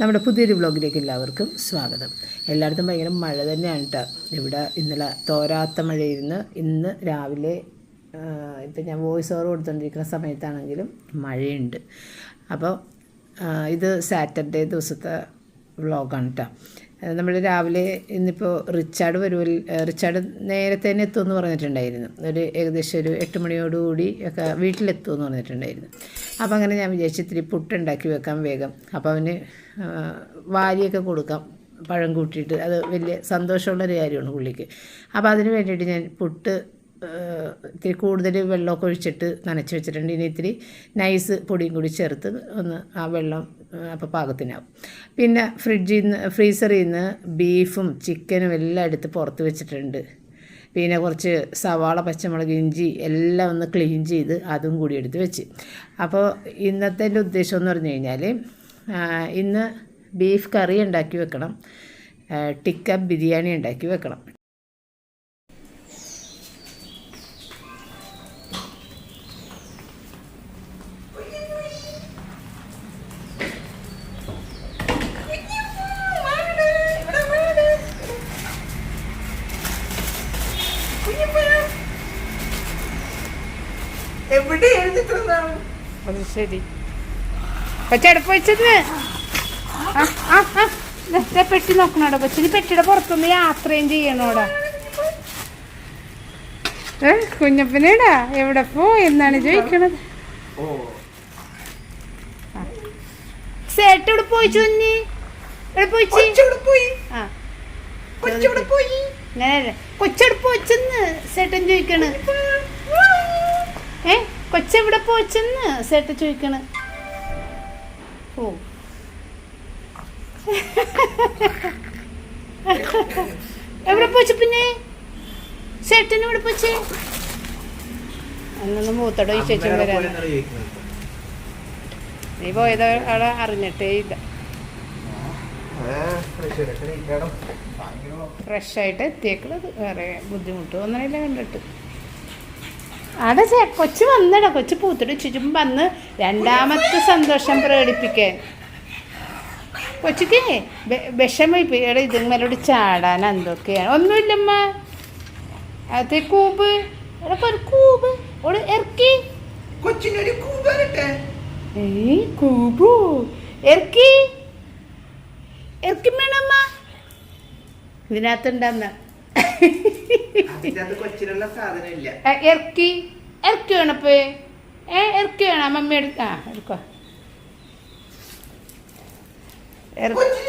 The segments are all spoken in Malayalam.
നമ്മുടെ പുതിയൊരു വ്ളോഗിലേക്ക് എല്ലാവർക്കും സ്വാഗതം. എല്ലായിടത്തും ഭയങ്കര മഴ തന്നെയാണ് കേട്ടോ ഇവിടെ ഇന്നലെ തോരാത്ത മഴയിരുന്ന് ഇന്ന് രാവിലെ ഇപ്പം ഞാൻ വോയിസ് ഓവർ കൊടുത്തുകൊണ്ടിരിക്കുന്ന സമയത്താണെങ്കിലും മഴയുണ്ട്. അപ്പോൾ ഇത് സാറ്റർഡേ ദിവസത്തെ വ്ളോഗാണ് കേട്ടോ നമ്മൾ രാവിലെ ഇന്നിപ്പോൾ റിച്ചാർഡ് വരുമൽ റിച്ചാർഡ് നേരത്തെ തന്നെ എത്തുമെന്ന് പറഞ്ഞിട്ടുണ്ടായിരുന്നു. ഒരു ഏകദേശം ഒരു എട്ട് മണിയോടുകൂടി ഒക്കെ വീട്ടിലെത്തുമെന്ന് പറഞ്ഞിട്ടുണ്ടായിരുന്നു. അപ്പോൾ അങ്ങനെ ഞാൻ വിചാരിച്ചു ഇത്തിരി പുട്ടുണ്ടാക്കി വെക്കാം വേഗം. അപ്പോൾ അവന് വാരിയൊക്കെ കൊടുക്കാം. പഴം കൂട്ടിയിട്ട്. അത് വലിയ സന്തോഷമുള്ളൊരു കാര്യമാണ് പുള്ളിക്ക്. അപ്പോൾ അതിന് വേണ്ടിയിട്ട് ഞാൻ പുട്ട് ഇത്തിരി കൂടുതൽ വെള്ളമൊക്കെ ഒഴിച്ചിട്ട് നനച്ച് വെച്ചിട്ടുണ്ട്. ഇനി ഇത്തിരി നൈസ് പൊടിയും കൂടി ചേർത്ത് ഒന്ന് ആ വെള്ളം അപ്പോൾ പാകത്തിനാവും. പിന്നെ ഫ്രിഡ്ജിൽ നിന്ന് ഫ്രീസറിൽ നിന്ന് ബീഫും ചിക്കനും എല്ലാം എടുത്ത് പുറത്ത് വെച്ചിട്ടുണ്ട്. പിന്നെ കുറച്ച് സവാള പച്ചമുളക് ഇഞ്ചി എല്ലാം ഒന്ന് ക്ലീൻ ചെയ്ത് അതും കൂടി എടുത്ത് വെച്ച്. അപ്പോൾ ഇന്നത്തെ ഉദ്ദേശം എന്ന് പറഞ്ഞു കഴിഞ്ഞാൽ ഇന്ന് ബീഫ് കറി ഉണ്ടാക്കി വെക്കണം. ടിക്ക ബിരിയാണി ഉണ്ടാക്കി വെക്കണം. എവിടെ എഴുതിട്ടുള്ളതാണ് അത് ശരി കൊച്ചടുപ്പ് വെച്ചെന്ന് ആ ആ പെട്ടി നോക്കണോടോ കൊച്ചിന് പെട്ടിയുടെ പുറത്തുനിന്ന് യാത്രയും ചെയ്യണോടാ ഏ കുഞ്ഞപ്പനേടാ എവിടെ പോ എന്നാണ് ചോദിക്കണത്. സേട്ട് ഇവിടെ പോയി ചൊന്നി ഇവിടെ പോയി കൊച്ചവിടെ വെച്ചെന്ന് സേട്ടൻ ചോദിക്കണ്. ഏ കൊച്ചെവിടെ പോച്ചെന്ന് സേട്ടൻ ചോദിക്കണ്. ഓ എവിടെ പോച്ചു പിന്നെ? ചേട്ടൻ എവിടെ പോച്ചേ? അന്നൊന്ന് മൂത്തടോ ഈ ചേച്ചി വരാൻ നീ പോയത് അവിടെ അറിഞ്ഞിട്ടേ ഇല്ല. ഫ്രഷ് ആയിട്ട് എത്തിയേക്കണത്. വേറെ ബുദ്ധിമുട്ട് ഒന്നരയില്ല കണ്ടിട്ട്. അവിടെ ചേ കൊച്ചു വന്നടാ. കൊച്ചു പൂത്തിട്ട് ചുറ്റും വന്ന് രണ്ടാമത്തെ സന്തോഷം പ്രകടിപ്പിക്കാൻ. കൊച്ചിക്ക് വിഷമായി പോയി എടാ ഇതുമ്മലോട് ചാടാൻ എന്തൊക്കെയാണ് ഒന്നുമില്ലമ്മ. അത് കൂബ് ഒരു കൂബ് ഓട് ഇറക്കി കൊച്ചിനൊരു കൂബ് ഏയ് കൂബു ഇറക്കി ഇറക്കി വേണമ്മ. ഇതിനകത്തുണ്ടെന്ന ഇറക്കി. ഇറക്കി വേണപ്പേ ഏ ഇറക്കി വേണം. മമ്മി എടുക്ക ആ എടുക്കോ.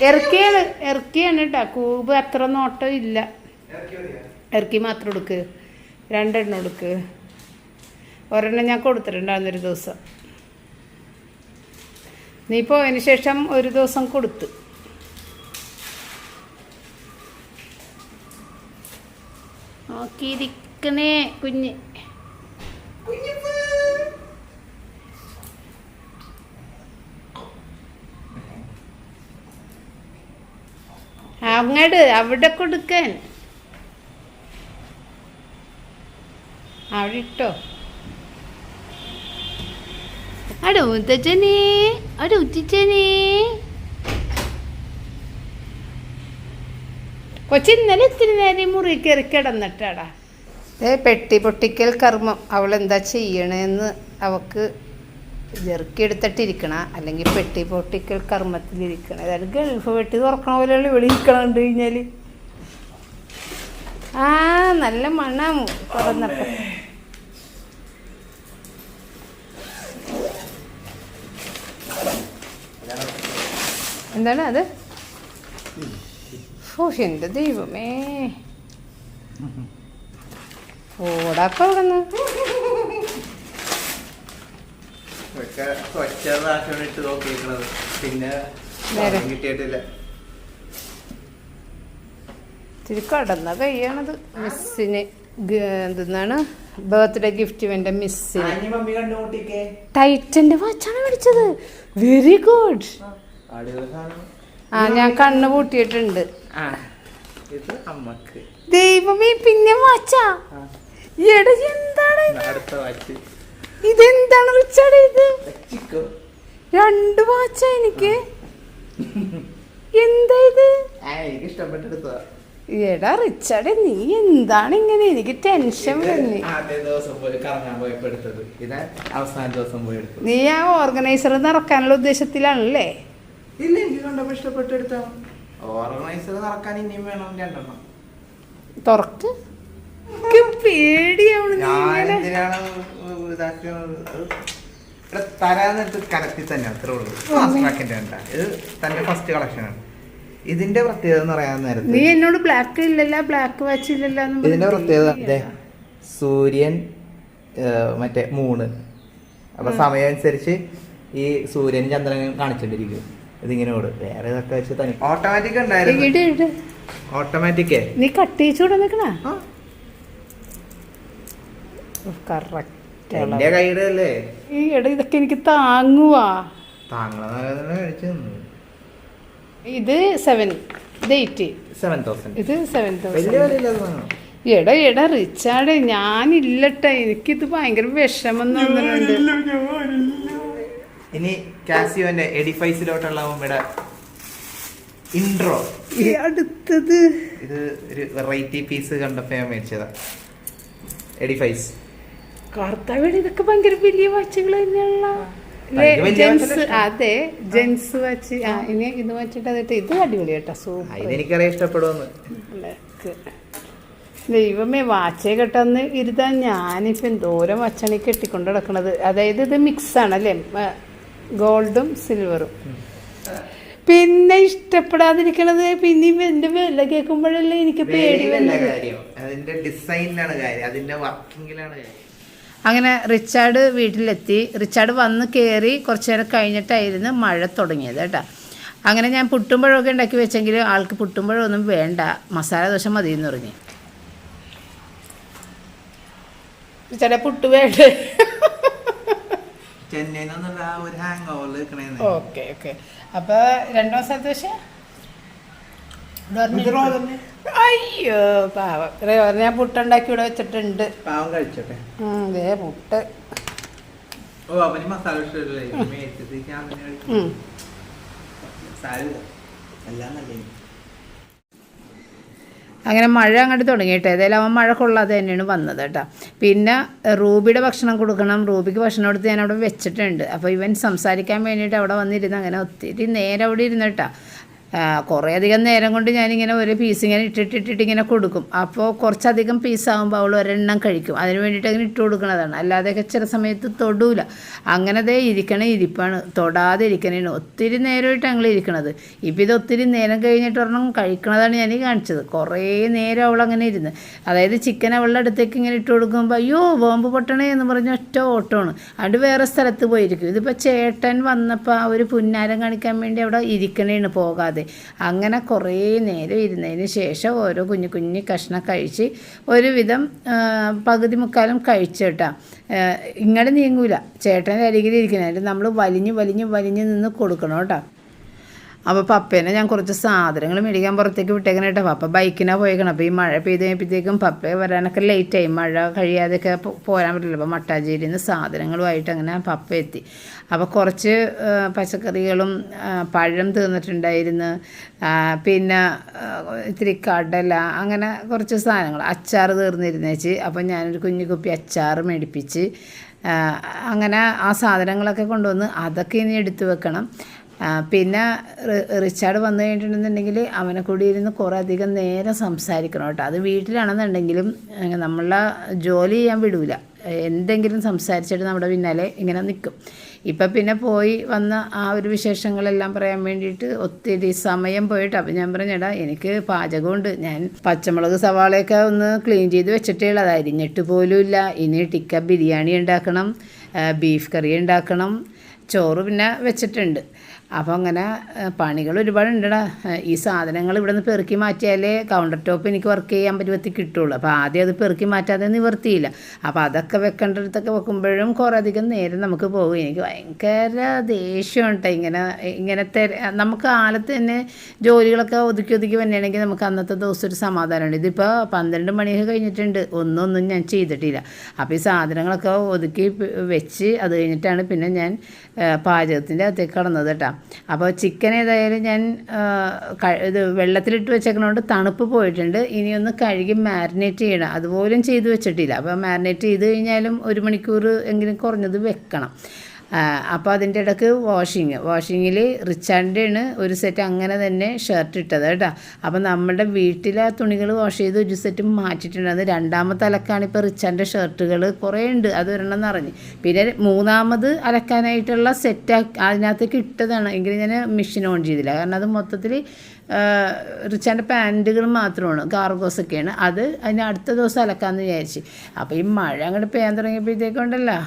ഇറക്കിയാണ്. ഇറക്കിയാണ് കേട്ടോ കൂബ് അത്ര നോട്ടം ഇല്ല. ഇറക്കി മാത്രം എടുക്ക് രണ്ടെണ്ണം എടുക്ക് ഒരെണ്ണം ഞാൻ കൊടുത്തിട്ടുണ്ടായിരുന്നൊരു ദിവസം. നീ പോയതിന് ശേഷം ഒരു ദിവസം കൊടുത്തു. നോക്കിയിരിക്കണേ കുഞ്ഞ്. അങ്ങട് അവിടെ കൊടുക്കാൻ. അവിടെ ഇട്ടോ. അടോ ഉത്തച്ചനെ അടോ ഉത്തിച്ചനെ. കൊച്ചി ഇന്നലെ ഇത്തിരി നേരം മുറി കയറി കിടന്നിട്ടാടാ. ഏ പെട്ടി പൊട്ടിക്കൽ കർമ്മം. അവൾ എന്താ ചെയ്യണേന്ന് അവക്ക് ജെറുക്കി എടുത്തിട്ടിരിക്കണ അല്ലെങ്കിൽ പെട്ടി പൊട്ടിക്കൽ കർമ്മത്തിലിരിക്കണം. അതായത് ഗൾഫ് വെട്ടി തുറക്കണ പോലെയുള്ള ഇവിടെ ഇരിക്കണുണ്ട് കഴിഞ്ഞാൽ ആ നല്ല മണം തുറന്നപ്പോൾ എന്താണ് അത്? ഓ എന്റെ ദൈവമേ. ഓടാക്ക അവിടെ ഇത്തിരി കടന്ന കൈയാണത്. മിസ്സിന് എന്തെന്നാണ്? ബർത്ത്ഡേ ഗിഫ്റ്റ് വേണ്ട മിസ്സിന്. ടൈറ്റന്റെ വാച്ചാണ് മേടിച്ചത്. വെരി ഗുഡ് ആ ഞാൻ കണ്ണ് പൂട്ടിയിട്ടുണ്ട്. ആ ഇത് അമ്മയ്ക്ക്. ദൈവമേ പിന്നെ വാച്ചാ. എടാ എന്താണ്? അടുത്ത വാച്ച്. ഇതെന്താണ് റിച്ചാർഡ് ഇത് രണ്ട് വാച്ചാ എനിക്ക്. എനിക്ക് ഇത് എടാ റിച്ചാർഡ് നീ എന്താണ് ഇങ്ങനെ? എനിക്ക് ടെൻഷൻ വരുന്നേ നീ ആ ഓർഗനൈസർ നടക്കാനുള്ള ഉദ്ദേശത്തിലാണല്ലേ? ഇല്ല എനിക്ക് കണ്ടപ്പോ ഇഷ്ടപ്പെട്ടെടുത്ത ഓർഗനൈസർ നടക്കാൻ ഇനിയും വേണം രണ്ടെണ്ണം. തുറക്ക്? പേടിയാവണ് ഞാൻ ഇങ്ങനെ. എന്തിനാണ് ഇതാക്കുന്നത്? അത് ഇവിടെ തരാന്നിട്ട് കലത്തി തന്നെ അത്രേ ഉള്ളൂ. ഫാസ്റ്റ് ഇത് തന്റെ ഫസ്റ്റ് കളക്ഷനാണ് ഇതിന്റെ പ്രത്യേകത എന്ന് പറയാൻ നീ എന്നോട് ബ്ലാക്ക് ഇല്ലല്ല ബ്ലാക്ക് വാച്ച് ഇല്ലല്ല എന്ന് ഇതിന്റെ പ്രത്യേകത അതെ ദേ, സൂര്യൻ മറ്റേ മൂണ് അപ്പൊ സമയം അനുസരിച്ച് ഈ സൂര്യൻ ചന്ദ്രൻ കാണിച്ചോണ്ടിരിക്കും. ഇതിങ്ങനെ ഓടും വേറെ ഇതൊക്കെ വെച്ച് തനി ഓട്ടോമാറ്റിക് ഉണ്ടായിരുന്നു. ഇട് ഇട് ഓട്ടോമാറ്റിക്കേ നീ കട്ടിച്ചൂടെ നിക്കണ? കറക്റ്റ് എന്റെ കൈയുടെ അല്ലേ ഈ എടാ ഇതൊക്കെ എനിക്ക് താങ്ങുവാ. ഇത് സെവൻ ഇത് എയ്റ്റ് സെവൻ തൗസൻഡ് ഇത് സെവൻ തൗസൻഡ് എടാ എടാ റിച്ചാർഡ് ഞാനില്ലട്ടെ. എനിക്കിത് ഭയങ്കര വിഷമം തോന്നുന്നുണ്ട് ഇനി കാസിയോന്റെ എഡിഫൈസിലോട്ടുള്ള ഇവിടെ ഇൻട്രോ ഈ അടുത്തത്. ഇത് ഒരു വെറൈറ്റി പീസ് കണ്ടപ്പോ ഞാൻ മേടിച്ചതാ. എഡിഫൈസ്. കർത്താവിടെ ഇതൊക്കെ ഭയങ്കര വലിയ വാച്ചുകൾ തന്നെയുള്ള ജെൻസ് അല്ലേ? അതെ ജെൻസ് വാച്ച്. ആ ഇനി ഇത് വെച്ചിട്ട് അതിട്ട് ഇത് അടിപൊളി കേട്ടോ സൂപ്പർ. ഇതെനിക്കറിയാം ഇഷ്ടപ്പെടുമെന്ന്. ദൈവമേ വാച്ചേ കെട്ടെന്ന് ഇരുതാൻ ഞാനിപ്പം എന്തോരം വച്ചണി കെട്ടിക്കൊണ്ട് നടക്കണത്. അതായത് ഇത് മിക്സ് ആണല്ലേ ഗോൾഡും സിൽവറും. പിന്നെ ഇഷ്ടപ്പെടാതിരിക്കണത് പിന്നെ എന്റെ വില കേൾക്കുമ്പോഴല്ലേ എനിക്ക് പേടി അതിന്റെ ഡിസൈനിലാണ് കാര്യം. അതിന്റെ വർക്കിങ്ങിലാണ് കാര്യം. അങ്ങനെ റിച്ചാർഡ് വീട്ടിലെത്തി. റിച്ചാർഡ് വന്ന് കയറി കുറച്ച് നേരം കഴിഞ്ഞിട്ടായിരുന്നു മഴ തുടങ്ങിയത് കേട്ടോ. അങ്ങനെ ഞാൻ പുട്ടുമ്പഴമൊക്കെ ഉണ്ടാക്കി വെച്ചെങ്കിൽ ആൾക്ക് പുട്ടുമ്പഴമൊന്നും വേണ്ട. മസാല ദോശ മതി എന്ന് പറഞ്ഞു. റിച്ചാർഡ് പുട്ട് വേണ്ട? ചെന്നൈയിൽ നിന്നുള്ള ആ ഒരു ഹാങ് ഓവറിൽ നിൽക്കണേന്ന് ഓക്കെ ഓക്കെ. അപ്പൊ രണ്ടു raw തന്നെ. അയ്യോ പാവം. ഞാൻ പുട്ടുണ്ടാക്കി ഇവിടെ വെച്ചിട്ടുണ്ട്. പാവം കഴിച്ചോട്ടെ. ദേ പുട്ട്. ഓ അവന് മസാല ഇഷ്ടമല്ലേ? മേടിച്ചത് ഞാൻ. സാരമില്ല എല്ലാം നല്ല അങ്ങനെ മഴ അങ്ങോട്ട് തുടങ്ങിയിട്ട് ഏതായാലും അവൻ മഴ കൊള്ളാതെ തന്നെയാണ് വന്നത് കേട്ടോ. പിന്നെ റൂബിയുടെ ഭക്ഷണം കൊടുക്കണം. റൂബിക്ക് ഭക്ഷണം കൊടുത്ത് ഞാൻ അവിടെ വെച്ചിട്ടുണ്ട്. അപ്പോൾ ഇവൻ സംസാരിക്കാൻ വേണ്ടിയിട്ട് അവിടെ വന്നിരുന്ന് അങ്ങനെ ഒത്തിരി നേരം അവിടെ ഇരുന്നു കുറേ അധികം നേരം കൊണ്ട് ഞാനിങ്ങനെ ഒരു പീസ് ഇങ്ങനെ ഇട്ടിട്ടിട്ടിട്ട് ഇങ്ങനെ കൊടുക്കും. അപ്പോൾ കുറച്ചധികം പീസാകുമ്പോൾ അവൾ ഒരെണ്ണം കഴിക്കും. അതിന് വേണ്ടിയിട്ട് അങ്ങനെ ഇട്ട് കൊടുക്കുന്നതാണ് അല്ലാതെയൊക്കെ ചില സമയത്ത് തൊടൂല. അങ്ങനത്തെ ഇരിക്കണ ഇരിപ്പാണ്. തൊടാതെ ഇരിക്കണേന് ഒത്തിരി നേരമായിട്ട് ഞങ്ങൾ ഇരിക്കണത്. ഇപ്പം ഇത് ഒത്തിരി നേരം കഴിഞ്ഞിട്ട് ഒരെണ്ണം കഴിക്കണതാണ് ഞാൻ കാണിച്ചത്. കുറേ നേരം അവൾ അങ്ങനെ ഇരുന്ന്. അതായത് ചിക്കൻ അവളുടെ അടുത്തേക്ക് ഇങ്ങനെ ഇട്ട് കൊടുക്കുമ്പോൾ അയ്യോ ബോംബ് പൊട്ടണേ എന്ന് പറഞ്ഞ ഒറ്റ ഓട്ടമാണ്. അത് വേറെ സ്ഥലത്ത് പോയിരിക്കും. ഇതിപ്പോൾ ചേട്ടൻ വന്നപ്പോൾ ആ ഒരു പുന്നാരം കാണിക്കാൻ വേണ്ടി അവിടെ ഇരിക്കണേണ് പോകാതെ. അങ്ങനെ കുറേ നേരം ഇരുന്നതിന് ശേഷം ഓരോ കുഞ്ഞു കുഞ്ഞു കഷ്ണം കഴിച്ച് ഒരുവിധം പകുതി മുക്കാലും കഴിച്ചു കേട്ടാ. ഇങ്ങോട്ട് നീങ്ങൂല. ചേട്ടന്റെ അരികിൽ നമ്മൾ വലിഞ്ഞ് വലിഞ്ഞ് വലിഞ്ഞ് നിന്ന് കൊടുക്കണം കേട്ടോ. അപ്പോൾ പപ്പേനെ ഞാൻ കുറച്ച് സാധനങ്ങൾ മേടിക്കാൻ പുറത്തേക്ക് വിട്ടേക്കണം കേട്ടോ. പപ്പ ബൈക്കിനാണ് പോയേക്കണം. അപ്പോൾ ഈ മഴ പെയ്ത് കഴിഞ്ഞപ്പോഴത്തേക്കും പപ്പ വരാനൊക്കെ ലേറ്റായി മഴ കഴിയാതെയൊക്കെ പോരാൻ പറ്റില്ല. അപ്പോൾ മട്ടാഞ്ചേരിയിൽ നിന്ന് സാധനങ്ങളുമായിട്ട് അങ്ങനെ പപ്പ എത്തി. അപ്പോൾ കുറച്ച് പച്ചക്കറികളും പഴം തീർന്നിട്ടുണ്ടായിരുന്നു പിന്നെ ഇത്തിരി കടല അങ്ങനെ കുറച്ച് സാധനങ്ങൾ. അച്ചാർ തീർന്നിരുന്നേച്ച്. അപ്പോൾ ഞാനൊരു കുഞ്ഞു കുപ്പി അച്ചാർ മേടിപ്പിച്ച് അങ്ങനെ ആ സാധനങ്ങളൊക്കെ കൊണ്ടുവന്ന് അതൊക്കെ ഇനി എടുത്തു വെക്കണം. പിന്നെ റിച്ചാർഡ് വന്നു കഴിഞ്ഞിട്ടുണ്ടെന്നുണ്ടെങ്കിൽ അവനെ കൂടി ഇരുന്ന് കുറേ അധികം നേരം സംസാരിക്കണം കേട്ടോ. അത് വീട്ടിലാണെന്നുണ്ടെങ്കിലും നമ്മളെ ജോലി ചെയ്യാൻ വിടൂല. എന്തെങ്കിലും സംസാരിച്ചിട്ട് നമ്മുടെ പിന്നാലെ ഇങ്ങനെ നിൽക്കും. ഇപ്പം പിന്നെ പോയി വന്ന ആ ഒരു വിശേഷങ്ങളെല്ലാം പറയാൻ വേണ്ടിയിട്ട് ഒത്തിരി സമയം പോയിട്ട് അപ്പം ഞാൻ പറഞ്ഞേടാ എനിക്ക് പാചകമുണ്ട്. ഞാൻ പച്ചമുളക് സവാളയൊക്കെ ഒന്ന് ക്ലീൻ ചെയ്ത് വെച്ചിട്ടേ ഉള്ളൂ. അത് അരിഞ്ഞിട്ട് പോലുമില്ല ഇനി ടിക്ക ബിരിയാണി ഉണ്ടാക്കണം ബീഫ് കറി ഉണ്ടാക്കണം. ചോറ് പിന്നെ വെച്ചിട്ടുണ്ട്. അപ്പോൾ അങ്ങനെ പണികൾ ഒരുപാടുണ്ടടാ. ഈ സാധനങ്ങൾ ഇവിടെ നിന്ന് പെറുക്കി മാറ്റിയാലേ കൗണ്ടർ ടോപ്പ് എനിക്ക് വർക്ക് ചെയ്യാൻ പറ്റുമത്തി കിട്ടുള്ളൂ. അപ്പോൾ ആദ്യം അത് പെറുക്കി മാറ്റാതെ നിവർത്തിയില്ല. അപ്പോൾ അതൊക്കെ വെക്കേണ്ടടുത്തൊക്കെ വെക്കുമ്പോഴും കുറേ അധികം നേരം നമുക്ക് പോകും. എനിക്ക് ഭയങ്കര ദേഷ്യം കേട്ടോ ഇങ്ങനെ ഇങ്ങനത്തെ നമുക്ക് കാലത്ത് തന്നെ ജോലികളൊക്കെ ഒതുക്കി ഒതുക്കി വന്നെയാണെങ്കിൽ നമുക്ക് അന്നത്തെ ദിവസം ഒരു സമാധാനമുണ്ട്. ഇതിപ്പോൾ പന്ത്രണ്ട് മണിയൊക്കെ കഴിഞ്ഞിട്ടുണ്ട്. ഒന്നൊന്നും ഞാൻ ചെയ്തിട്ടില്ല. അപ്പോൾ ഈ സാധനങ്ങളൊക്കെ ഒതുക്കി വെച്ച് അത് കഴിഞ്ഞിട്ടാണ് പിന്നെ ഞാൻ പാചകത്തിന്റെ അകത്തേക്ക് കടന്നത് കേട്ടോ. അപ്പോൾ ചിക്കൻ ഏതായാലും ഞാൻ ഇത് വെള്ളത്തിലിട്ട് വെച്ചേക്കണോണ്ട് തണുപ്പ് പോയിട്ടുണ്ട്. ഇനിയൊന്ന് കഴുകി മാരിനേറ്റ് ചെയ്യണം. അതുപോലും ചെയ്ത് വെച്ചിട്ടില്ല. അപ്പോൾ മാരിനേറ്റ് ചെയ്ത് കഴിഞ്ഞാലും ഒരു മണിക്കൂർ എങ്കിലും കുറഞ്ഞത് വെക്കണം. അപ്പോൾ അതിന്റെ ഇടയ്ക്ക് വാഷിങ് വാഷിങ്ങിൽ റിച്ചാൻഡാണ് ഒരു സെറ്റ് അങ്ങനെ തന്നെ ഷർട്ട് ഇട്ടത് കേട്ടോ. അപ്പോൾ നമ്മുടെ വീട്ടിലെ തുണികൾ വാഷ് ചെയ്ത് ഒരു സെറ്റ് മാറ്റിയിട്ടുണ്ടായിരുന്നു രണ്ടാമത്തെ അലക്കാണ് ഇപ്പോൾ റിച്ചാന്റെ ഷർട്ടുകൾ കുറേ ഉണ്ട്. അത് ഒരെണ്ണം നിറഞ്ഞ് പിന്നെ മൂന്നാമത് അലക്കാനായിട്ടുള്ള സെറ്റ് അതിനകത്തേക്ക് ഇട്ടതാണ്. എങ്കിലും ഞാൻ മെഷീൻ ഓൺ ചെയ്തില്ല. കാരണം അത് മൊത്തത്തിൽ റിച്ചാന്റെ പാന്റുകൾ മാത്രമാണ്. കാർഗോസൊക്കെയാണ് അത് അതിന് അടുത്ത ദിവസം അലക്കാമെന്ന് വിചാരിച്ച്. അപ്പോൾ ഈ മഴ അങ്ങോട്ട് പെയ്യാൻ തുടങ്ങിയപ്പോഴത്തേക്കുണ്ടല്ലോ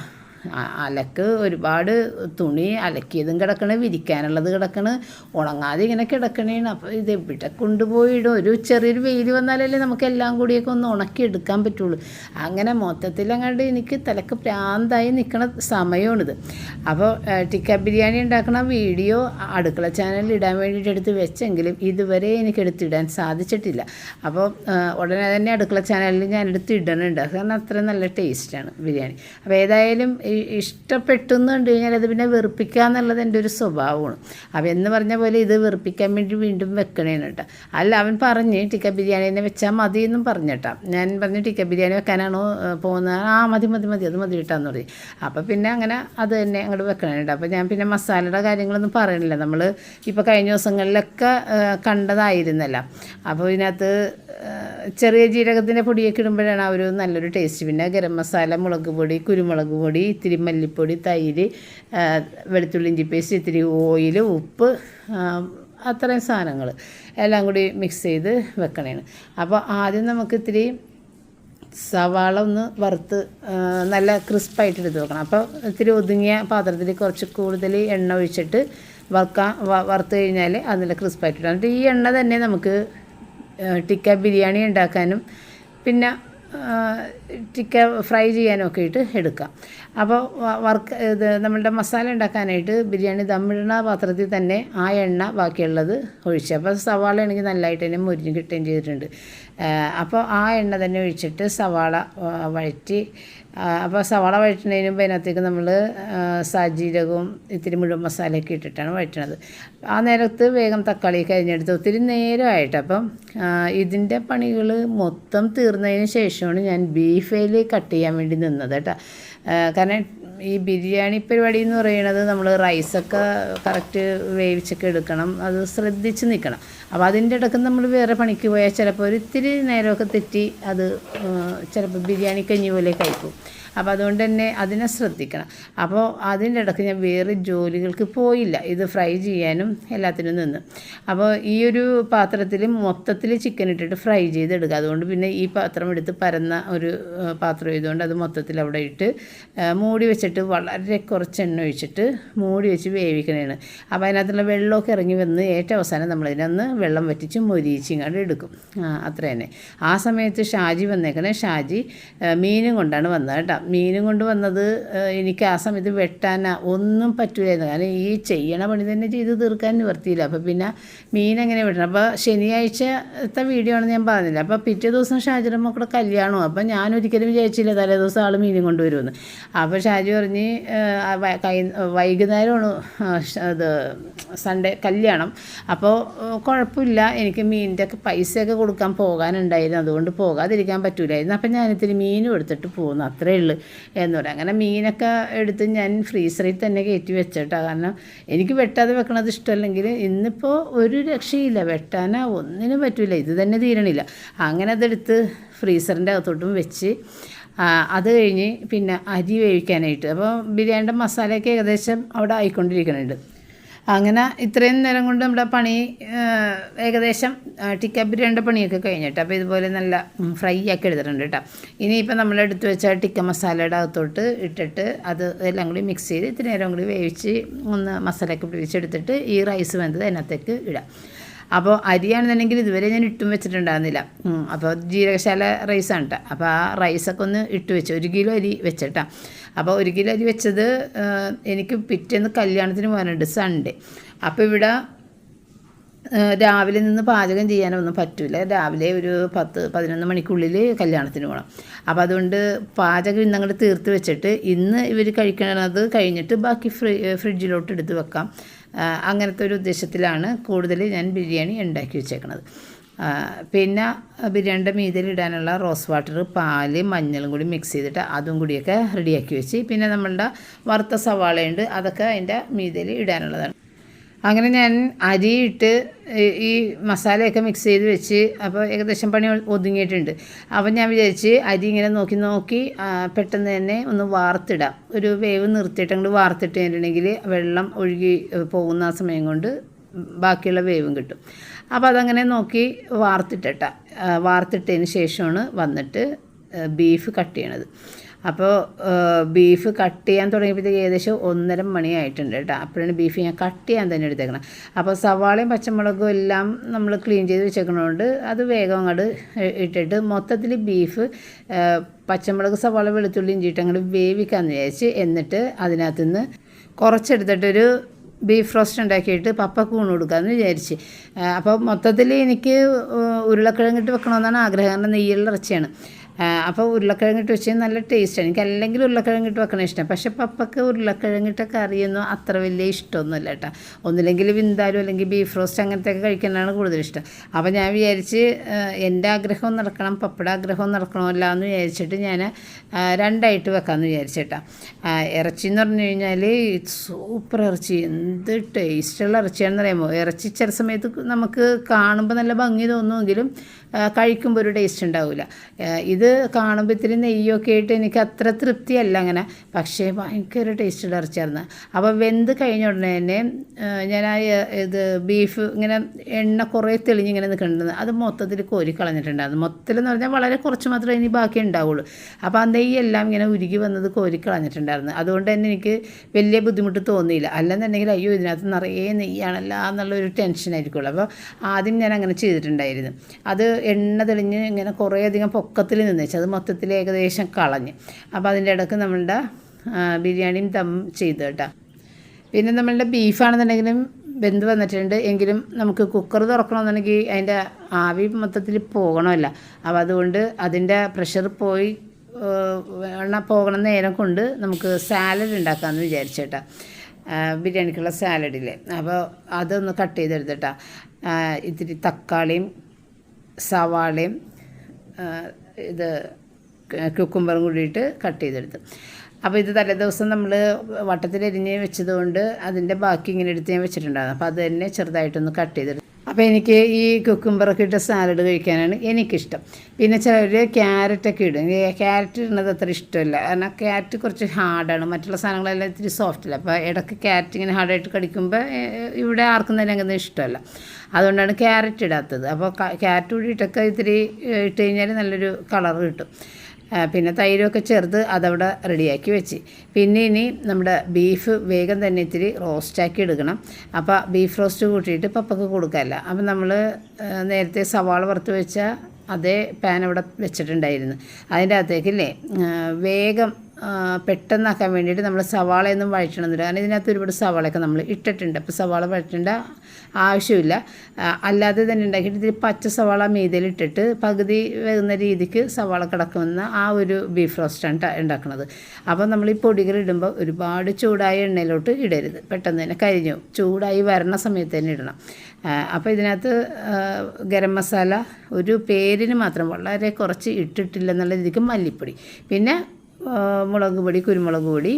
അലക്ക് ഒരുപാട് തുണി അലക്കിയതും കിടക്കണ് വിരിക്കാനുള്ളത് കിടക്കണ് ഉണങ്ങാതെ ഇങ്ങനെ കിടക്കണേണ്. അപ്പോൾ ഇത് എവിടെ കൊണ്ടുപോയിടും? ഒരു ചെറിയൊരു വെയിൽ വന്നാലല്ലേ നമുക്ക് എല്ലാം കൂടിയൊക്കെ ഒന്ന് ഉണക്കി എടുക്കാൻ പറ്റുള്ളൂ. അങ്ങനെ മൊത്തത്തിൽ അങ്ങോട്ട് എനിക്ക് തലക്ക് പ്രാന്തായി നിൽക്കണ സമയമാണിത്. അപ്പോൾ ടിക്ക ബിരിയാണി ഉണ്ടാക്കണ വീഡിയോ അടുക്കള ചാനലിൽ ഇടാൻ വേണ്ടിയിട്ട് എടുത്ത് വെച്ചെങ്കിലും ഇതുവരെ എനിക്ക് എടുത്തിടാൻ സാധിച്ചിട്ടില്ല. അപ്പോൾ ഉടനെ തന്നെ അടുക്കള ചാനലിൽ ഞാൻ എടുത്ത് ഇടണുണ്ട് കാരണം അത്ര നല്ല ടേസ്റ്റാണ് ബിരിയാണി. അപ്പോൾ ഏതായാലും ഇഷ്ടപ്പെട്ടു കണ്ടു കഴിഞ്ഞാൽ അത് പിന്നെ വെറുപ്പിക്കുക എന്നുള്ളത് എന്റെ ഒരു സ്വഭാവമാണ്. അപ്പോൾ എന്ന് പറഞ്ഞ പോലെ ഇത് വെറുപ്പിക്കാൻ വേണ്ടി വീണ്ടും വെക്കണേന്ന് കേട്ടോ. അല്ല അവൻ പറഞ്ഞ് ടിക്ക ബിരിയാണി തന്നെ വെച്ചാൽ മതി എന്നും പറഞ്ഞിട്ടാ. ഞാൻ പറഞ്ഞു ടിക്ക ബിരിയാണി വെക്കാനാണോ പോകുന്നത്? ആ മതി മതി മതി അത് മതി കിട്ടാന്ന് പറഞ്ഞു. അപ്പോൾ പിന്നെ അങ്ങനെ അത് തന്നെ അങ്ങോട്ട് വെക്കണേട്ടോ അപ്പോൾ ഞാൻ പിന്നെ മസാലയുടെ കാര്യങ്ങളൊന്നും പറയണില്ല. നമ്മൾ ഇപ്പോൾ കഴിഞ്ഞ ദിവസങ്ങളിലൊക്കെ കണ്ടതായിരുന്നല്ല. അപ്പോൾ ഇതിനകത്ത് ചെറിയ ജീരകത്തിന്റെ പൊടിയൊക്കെ ഇടുമ്പോഴാണ് ആ ഒരു നല്ലൊരു ടേസ്റ്റ്. പിന്നെ ഗരം മസാല മുളക് പൊടി കുരുമുളക് പൊടി ഇത്തിരി മല്ലിപ്പൊടി തൈര് വെളുത്തുള്ളി ഇഞ്ചി പേസ്റ്റ് ഇത്തിരി ഓയിൽ ഉപ്പ് അത്രയും സാധനങ്ങൾ എല്ലാം കൂടി മിക്സ് ചെയ്ത് വെക്കണേണ്. അപ്പോൾ ആദ്യം നമുക്ക് ഇത്തിരി സവാള ഒന്ന് വറുത്ത് നല്ല ക്രിസ്പായിട്ട് എടുത്ത് വെക്കണം. അപ്പോൾ ഇത്തിരി ഒതുങ്ങിയ പാത്രത്തിൽ കുറച്ച് കൂടുതൽ എണ്ണ ഒഴിച്ചിട്ട് വറുക്കാൻ വറുത്ത് കഴിഞ്ഞാൽ അത് നല്ല ക്രിസ്പായിട്ട് ഇടാം. എന്നിട്ട് ഈ എണ്ണ തന്നെ നമുക്ക് ടിക്ക ബിരിയാണി ഉണ്ടാക്കാനും പിന്നെ ടിക്ക ഫ്രൈ ചെയ്യാനൊക്കെ ഇട്ട് എടുക്കാം. അപ്പോൾ വർക്ക് ഇത് നമ്മളുടെ മസാല ഉണ്ടാക്കാനായിട്ട് ബിരിയാണി ദമ്മിടുന്ന പാത്രത്തിൽ തന്നെ ആ എണ്ണ ബാക്കിയുള്ളത് ഒഴിച്ച്. അപ്പോൾ സവാള ആണെങ്കിൽ നല്ലതായിട്ട് തന്നെ മുരിഞ്ഞ് കിട്ടുകയും ചെയ്തിട്ടുണ്ട്. അപ്പോൾ ആ എണ്ണ തന്നെ ഒഴിച്ചിട്ട് സവാള വഴറ്റി അപ്പോൾ സവാള വഴറ്റുന്നതിന് മുമ്പ് അതിനകത്തേക്ക് നമ്മൾ സജീരകവും ഇത്തിരി മുഴുവൻ മസാലയൊക്കെ ഇട്ടിട്ടാണ് വഴറ്റണത് ആ നേരത്ത് വേഗം തക്കാളി കഴിഞ്ഞെടുത്ത് ഒത്തിരി നേരമായിട്ട്. അപ്പം ഇതിന്റെ പണികൾ മൊത്തം തീർന്നതിന് ശേഷമാണ് ഞാൻ ബീഫേൽ കട്ട് ചെയ്യാൻ വേണ്ടി നിന്നത് കേട്ടോ. കാരണം ഈ ബിരിയാണി പരിപാടി എന്ന് പറയുന്നത് നമ്മൾ റൈസൊക്കെ കറക്റ്റ് വേവിച്ചൊക്കെ എടുക്കണം അത് ശ്രദ്ധിച്ച് നിൽക്കണം അപ്പോൾ അതിന്റെ ഇടയ്ക്ക് നമ്മൾ വേറെ പണിക്ക് പോയാൽ ചിലപ്പോൾ ഒരു ഇത്തിരി നേരമൊക്കെ തെറ്റി അത് ചിലപ്പോൾ ബിരിയാണി കഞ്ഞി പോലെ കഴിക്കും. അപ്പോൾ അതുകൊണ്ട് തന്നെ അതിനെ ശ്രദ്ധിക്കണം. അപ്പോൾ അതിന്റെ ഇടയ്ക്ക് ഞാൻ വേറെ ജോലികൾക്ക് പോയില്ല. ഇത് ഫ്രൈ ചെയ്യാനും എല്ലാത്തിനും നിന്ന്. അപ്പോൾ ഈ ഒരു പാത്രത്തിൽ മൊത്തത്തിൽ ചിക്കൻ ഇട്ടിട്ട് ഫ്രൈ ചെയ്തെടുക്കുക. അതുകൊണ്ട് പിന്നെ ഈ പാത്രം എടുത്ത് പരന്ന ഒരു പാത്രം ചെയ്തുകൊണ്ട് അത് മൊത്തത്തിൽ അവിടെ ഇട്ട് മൂടി വെച്ചിട്ട് വളരെ കുറച്ച് എണ്ണ ഒഴിച്ചിട്ട് മൂടി വെച്ച് വേവിക്കണേണ്. അപ്പോൾ അതിനകത്തുള്ള വെള്ളമൊക്കെ ഇറങ്ങി വന്ന് ഏറ്റവും അവസാനം നമ്മളതിനൊന്ന് വെള്ളം വറ്റിച്ച് മൊരീച്ച് ഇങ്ങോട്ട് എടുക്കും. അത്ര തന്നെ ആ സമയത്ത് ഷാജി വന്നേക്കണേ. ഷാജി മീനും കൊണ്ടാണ് വന്നത് കേട്ടോ. മീനും കൊണ്ട് വന്നത് എനിക്ക് ആ സമയത്ത് വെട്ടാനാ ഒന്നും പറ്റൂലായിരുന്നു. കാരണം ഈ ചെയ്യണ പണി തന്നെ ചെയ്ത് തീർക്കാൻ നിവർത്തിയില്ല അപ്പോൾ പിന്നെ മീൻ എങ്ങനെ വെട്ടണം? അപ്പോൾ ശനിയാഴ്ചത്തെ വീഡിയോ ആണ് ഞാൻ പറഞ്ഞില്ല? അപ്പോൾ പിറ്റേ ദിവസം ഷാജിയുടെ മക്കളുടെ കല്യാണവും. അപ്പോൾ ഞാൻ ഒരിക്കലും വിചാരിച്ചില്ല തലേ ദിവസം ആൾ മീനും കൊണ്ടുവരുമെന്ന് അപ്പോൾ ഷാജി പറഞ്ഞ് കൈ- വൈകുന്നേരമാണ് അത് സൺഡേ കല്യാണം. അപ്പോൾ കുഴപ്പമില്ല എനിക്ക് മീനിന്റെ ഒക്കെ പൈസയൊക്കെ കൊടുക്കാൻ പോകാനുണ്ടായിരുന്നു. അതുകൊണ്ട് പോകാതിരിക്കാൻ പറ്റൂലായിരുന്നു. അപ്പം ഞാനിത്തിരി മീനും എടുത്തിട്ട് പോകുന്നു. അത്രേ ഉള്ളൂ. എന്ന് പറയാം അങ്ങനെ മീനൊക്കെ എടുത്ത് ഞാൻ ഫ്രീസറിൽ തന്നെ കയറ്റി വെച്ചിട്ടാണ് കാരണം എനിക്ക് വെട്ടാതെ വെക്കണത് ഇഷ്ടമല്ലെങ്കിൽ ഇന്നിപ്പോൾ ഒരു രക്ഷയില്ല. വെട്ടാനാ ഒന്നിനും പറ്റില്ല ഇത് തന്നെ തീരണില്ല. അങ്ങനെ അതെടുത്ത് ഫ്രീസറിന്റെ അകത്തോട്ടും വെച്ച് അത് കഴിഞ്ഞ് പിന്നെ അരി വേവിക്കാനായിട്ട്. അപ്പോൾ ബിരിയാണിയുടെ മസാലയൊക്കെ ഏകദേശം അവിടെ ആയിക്കൊണ്ടിരിക്കുന്നുണ്ട്. അങ്ങനെ ഇത്രയും നേരം കൊണ്ട് നമ്മുടെ പണി ഏകദേശം ടിക്ക ബിരിയാണിയുടെ പണിയൊക്കെ കഴിഞ്ഞിട്ട് അപ്പോൾ ഇതുപോലെ നല്ല ഫ്രൈ ആക്കി എടുത്തിട്ടുണ്ട് കേട്ടോ. ഇനിയിപ്പോൾ നമ്മൾ എടുത്തു വെച്ച ടിക്ക മസാലയുടെ അകത്തോട്ട് ഇട്ടിട്ട് അത് എല്ലാം കൂടി മിക്സ് ചെയ്ത് ഇത്തിരി നേരം കൂടി വേവിച്ച് ഒന്ന് മസാലയൊക്കെ പിടിച്ചെടുത്തിട്ട് ഈ റൈസ് വെന്തത് അതിനകത്തേക്ക് ഇടാം. അപ്പോൾ അരിയാണെന്നുണ്ടെങ്കിൽ ഇതുവരെ ഞാൻ ഇട്ടും വെച്ചിട്ടുണ്ടായിരുന്നില്ല. അപ്പോൾ ജീരകശാല റൈസാണ് കേട്ടോ അപ്പോൾ ആ റൈസൊക്കെ ഒന്ന് ഇട്ട് വെച്ചു ഒരു കിലോ അരി വെച്ചിട്ടാ അപ്പോൾ ഒരു കിലോ അരി വെച്ചത് എനിക്ക് പിറ്റേന്ന് കല്യാണത്തിന് പോകാനുണ്ട് സൺഡേ അപ്പോൾ ഇവിടെ രാവിലെ നിന്ന് പാചകം ചെയ്യാനൊന്നും പറ്റില്ല രാവിലെ ഒരു പത്ത് പതിനൊന്ന് മണിക്കുള്ളിൽ കല്യാണത്തിന് പോകണം അപ്പോൾ അതുകൊണ്ട് പാചകം ഇന്ന് അങ്ങോട്ട് തീർത്ത് വെച്ചിട്ട് ഇന്ന് ഇവർ കഴിക്കണത് കഴിഞ്ഞിട്ട് ബാക്കി ഫ്രി ഫ്രിഡ്ജിലോട്ട് എടുത്ത് വെക്കാം. അങ്ങനത്തെ ഒരു ഉദ്ദേശത്തിലാണ് കൂടുതൽ ഞാൻ ബിരിയാണി ഉണ്ടാക്കി വെച്ചേക്കണത്. ആ, പിന്നെ ബിരിയാണിയുടെ മീതിലിടാനുള്ള റോസ് വാട്ടർ പാൽ മഞ്ഞളും കൂടി മിക്സ് ചെയ്തിട്ട് അതും കൂടിയൊക്കെ റെഡിയാക്കി വെച്ച്. പിന്നെ നമ്മളുടെ വറുത്ത സവാളയുണ്ട് അതൊക്കെ അതിന്റെ മീതിൽ ഇടാനുള്ളതാണ്. അങ്ങനെ ഞാൻ അരിയിട്ട് ഈ- ഈ മസാലയൊക്കെ മിക്സ് ചെയ്ത് വെച്ച് അപ്പോൾ ഏകദേശം പണി ഒതുങ്ങിയിട്ടുണ്ട്. അപ്പോൾ ഞാൻ വിചാരിച്ച് അരി ഇങ്ങനെ നോക്കി നോക്കി പെട്ടെന്ന് തന്നെ ഒന്ന് വാർത്തിടാം. ഒരു വേവ് നിർത്തിയിട്ട് അങ്ങോട്ട് വാർത്തിട്ട് കഴിഞ്ഞിട്ടുണ്ടെങ്കിൽ വെള്ളം ഒഴുകി പോകുന്ന സമയം കൊണ്ട് ബാക്കിയുള്ള വേവും കിട്ടും. അപ്പോൾ അതങ്ങനെ നോക്കി വാർത്തിട്ടട്ട വാർത്തിട്ടതിന് ശേഷമാണ് വന്നിട്ട് ബീഫ് കട്ട് ചെയ്യണത്. അപ്പോൾ ബീഫ് കട്ട് ചെയ്യാൻ തുടങ്ങിയപ്പോഴത്തേക്ക് ഏകദേശം ഒന്നര മണിയായിട്ടുണ്ട് കേട്ടോ. അപ്പോഴാണ് ബീഫ് ഞാൻ കട്ട് ചെയ്യാൻ തന്നെ എടുത്തേക്കണം. അപ്പോൾ സവാളയും പച്ചമുളകും എല്ലാം നമ്മൾ ക്ലീൻ ചെയ്ത് വെച്ചേക്കണതുകൊണ്ട് അത് വേഗം അങ്ങോട്ട് ഇട്ടിട്ട് മൊത്തത്തിൽ ബീഫ് പച്ചമുളക് സവാള വെളുത്തുള്ളി ഇഞ്ചിയിട്ട് അങ്ങോട്ട് വേവിക്കാമെന്ന് വിചാരിച്ച് എന്നിട്ട് അതിനകത്തുനിന്ന് കുറച്ചെടുത്തിട്ടൊരു ബീഫ് റോസ്റ്റ് ഉണ്ടാക്കിയിട്ട് പപ്പക്ക് ഊണ് കൊടുക്കാമെന്ന് വിചാരിച്ച്. അപ്പോൾ മൊത്തത്തിൽ എനിക്ക് ഉരുളക്കിഴങ്ങിട്ട് വെക്കണമെന്നാണ് ആഗ്രഹം. കാരണം നെയ്യുള്ള ഇറച്ചിയാണ്. അപ്പോൾ ഉരുളക്കിഴങ്ങിട്ട് വെച്ചാൽ നല്ല ടേസ്റ്റാണ് എനിക്ക് അല്ലെങ്കിൽ ഉരുളക്കിഴങ്ങിട്ട് വെക്കണ ഇഷ്ടം. പക്ഷേ പപ്പക്ക് ഉരുളക്കിഴങ്ങിട്ട കറിയൊന്നും അത്ര വലിയ ഇഷ്ടമൊന്നുമില്ല കേട്ടോ. ഒന്നില്ലെങ്കിൽ വിന്താലും അല്ലെങ്കിൽ ബീഫ് റോസ്റ്റ് അങ്ങനത്തെ ഒക്കെ കഴിക്കാനാണ് കൂടുതൽ ഇഷ്ടം. അപ്പോൾ ഞാൻ വിചാരിച്ച് എന്റെ ആഗ്രഹവും നടക്കണം പപ്പയുടെ ആഗ്രഹവും നടക്കണമല്ല എന്ന് വിചാരിച്ചിട്ട് ഞാൻ രണ്ടായിട്ട് വെക്കാമെന്ന് വിചാരിച്ചേട്ടാ ഇറച്ചി എന്ന് പറഞ്ഞു കഴിഞ്ഞാൽ സൂപ്പർ ഇറച്ചി. എന്ത് ടേസ്റ്റുള്ള ഇറച്ചിയാണെന്ന് അറിയാമോ ഇറച്ചി ചില സമയത്ത് നമുക്ക് കാണുമ്പോൾ നല്ല ഭംഗി തോന്നുമെങ്കിലും കഴിക്കുമ്പോൾ ഒരു ടേസ്റ്റ് ഉണ്ടാവില്ല ഇത് കാണുമ്പോൾ ഇത്തിരി നെയ്യൊക്കെ ആയിട്ട് എനിക്ക് അത്ര തൃപ്തിയല്ല അങ്ങനെ. പക്ഷേ ഭയങ്കര ടേസ്റ്റ് ഇറച്ചിയായിരുന്നു. അപ്പോൾ വെന്ത് കഴിഞ്ഞ ഉടനെ തന്നെ ഞാൻ ആ ഇത് ബീഫ് ഇങ്ങനെ എണ്ണ കുറേ തെളിഞ്ഞിങ്ങനെ നിൽക്കുന്നുണ്ട്. അത് മൊത്തത്തിൽ കോരി കളഞ്ഞിട്ടുണ്ടായിരുന്നു. മൊത്തത്തിൽ എന്ന് പറഞ്ഞാൽ വളരെ കുറച്ച് മാത്രമേ ഇനി ബാക്കി ഉണ്ടാവുള്ളൂ. അപ്പോൾ ആ നെയ്യെല്ലാം ഇങ്ങനെ ഉരുകി വന്നത് കോരി കളഞ്ഞിട്ടുണ്ടായിരുന്നു. അതുകൊണ്ട് തന്നെ എനിക്ക് വലിയ ബുദ്ധിമുട്ട് തോന്നിയില്ല. അല്ലെന്നുണ്ടെങ്കിൽ അയ്യോ ഇതിനകത്ത് നിറയെ നെയ്യാണല്ലോ എന്നുള്ളൊരു ടെൻഷനായിരിക്കുള്ളൂ അപ്പോൾ ആദ്യം ഞാൻ അങ്ങനെ ചെയ്തിട്ടുണ്ടായിരുന്നു. അത് എണ്ണ തെളിഞ്ഞ് ഇങ്ങനെ കുറേയധികം പൊക്കത്തിൽ നിന്ന് അത് മൊത്തത്തിൽ ഏകദേശം കളഞ്ഞ്. അപ്പോൾ അതിന്റെ ഇടയ്ക്ക് നമ്മളുടെ ബിരിയാണിയും ദം ചെയ്തു കേട്ടോ. പിന്നെ നമ്മളുടെ ബീഫാണെന്നുണ്ടെങ്കിലും വെന്ത് വന്നിട്ടുണ്ട്. എങ്കിലും നമുക്ക് കുക്കർ തുറക്കണമെന്നുണ്ടെങ്കിൽ അതിന്റെ ആവി മൊത്തത്തിൽ പോകണമല്ല. അപ്പോൾ അതുകൊണ്ട് അതിന്റെ പ്രഷർ പോയി എണ്ണ പോകണം നേരം കൊണ്ട് നമുക്ക് സാലഡ് ഉണ്ടാക്കാമെന്ന് വിചാരിച്ചേട്ടാ ബിരിയാണിക്കുള്ള സാലഡില്ലേ അപ്പോൾ അതൊന്ന് കട്ട്. ചെയ്തെടുത്തിട്ടാ ഇത്തിരി തക്കാളിയും സവാളയും ഇത് കുക്കുംബറും കൂടിയിട്ട് കട്ട് ചെയ്തെടുത്ത്. അപ്പോൾ ഇത് തലേ ദിവസം നമ്മൾ വട്ടത്തിലരിഞ്ഞ് വെച്ചതുകൊണ്ട് അതിന്റെ ബാക്കി ഇങ്ങനെ എടുത്ത് ഞാൻ വെച്ചിട്ടുണ്ടായിരുന്നു. അപ്പോൾ അത് തന്നെ ചെറുതായിട്ടൊന്ന് കട്ട് ചെയ്തെടുത്തു. അപ്പോൾ എനിക്ക് ഈ കുക്കുംബറൊക്കെ ഇട്ട സാലഡ് കഴിക്കാനാണ് എനിക്കിഷ്ടം. പിന്നെ ചിലർ ക്യാരറ്റൊക്കെ ഇടും. ക്യാരറ്റ് ഇടുന്നത് അത്ര ഇഷ്ടമല്ല. കാരണം ക്യാരറ്റ് കുറച്ച് ഹാർഡാണ് മറ്റുള്ള സാധനങ്ങളെല്ലാം ഇത്തിരി സോഫ്റ്റല്ല അപ്പോൾ ഇടയ്ക്ക് ക്യാരറ്റ് ഇങ്ങനെ ഹാർഡായിട്ട് കടിക്കുമ്പോൾ ഇവിടെ ആർക്കും തന്നെ അങ്ങനെ ഇഷ്ടമല്ല. അതുകൊണ്ടാണ് ക്യാരറ്റ് ഇടാത്തത്. അപ്പോൾ ക്യാരറ്റ് കൂടി ഇട്ടൊക്കെ ഇത്തിരി ഇട്ട് കഴിഞ്ഞാൽ നല്ലൊരു കളർ കിട്ടും. പിന്നെ തൈരൊക്കെ ചേർത്ത് അതവിടെ റെഡിയാക്കി വെച്ച്. പിന്നെ ഇനി നമ്മുടെ ബീഫ് വേഗം തന്നെ ഇത്തിരി റോസ്റ്റാക്കി എടുക്കണം. അപ്പോൾ ബീഫ് റോസ്റ്റ് കൂട്ടിയിട്ട് പപ്പക്ക് കൊടുക്കാമല്ല അപ്പം നമ്മൾ നേരത്തെ സവാള വറുത്ത് വെച്ച അതേ പാൻ അവിടെ വെച്ചിട്ടുണ്ടായിരുന്നു. അതിന്റെ അകത്തേക്കില്ലേ വേഗം പെട്ടെന്നാക്കാൻ വേണ്ടിയിട്ട് നമ്മൾ സവാളയൊന്നും വഴറ്റണമെന്നില്ല കാരണം ഇതിനകത്ത് ഒരുപാട് സവാളയൊക്കെ നമ്മൾ ഇട്ടിട്ടുണ്ട്. അപ്പോൾ സവാള വഴറ്റേണ്ട ആവശ്യമില്ല. അല്ലാതെ തന്നെ ഉണ്ടാക്കിയിട്ട് ഇതിൽ പച്ച സവാള മീതയിലിട്ടിട്ട് പകുതി വേകുന്ന രീതിക്ക് സവാള കിടക്കുന്ന ആ ഒരു ബീഫ് റോസ്റ്റാണ് ഉണ്ടാക്കുന്നത് അപ്പോൾ നമ്മൾ ഈ പൊടികൾ ഇടുമ്പോൾ ഒരുപാട് ചൂടായ എണ്ണയിലോട്ട് ഇടരുത്. പെട്ടെന്ന് തന്നെ കരിഞ്ഞു. ചൂടായി വരണ സമയത്ത് തന്നെ ഇടണം. അപ്പോൾ ഇതിനകത്ത് ഗരം മസാല ഒരു പേരിന് മാത്രം വളരെ കുറച്ച് ഇട്ടിട്ടില്ലെന്നുള്ള രീതിക്ക് മല്ലിപ്പൊടി. പിന്നെ മുളക് പൊടി കുരുമുളക് പൊടി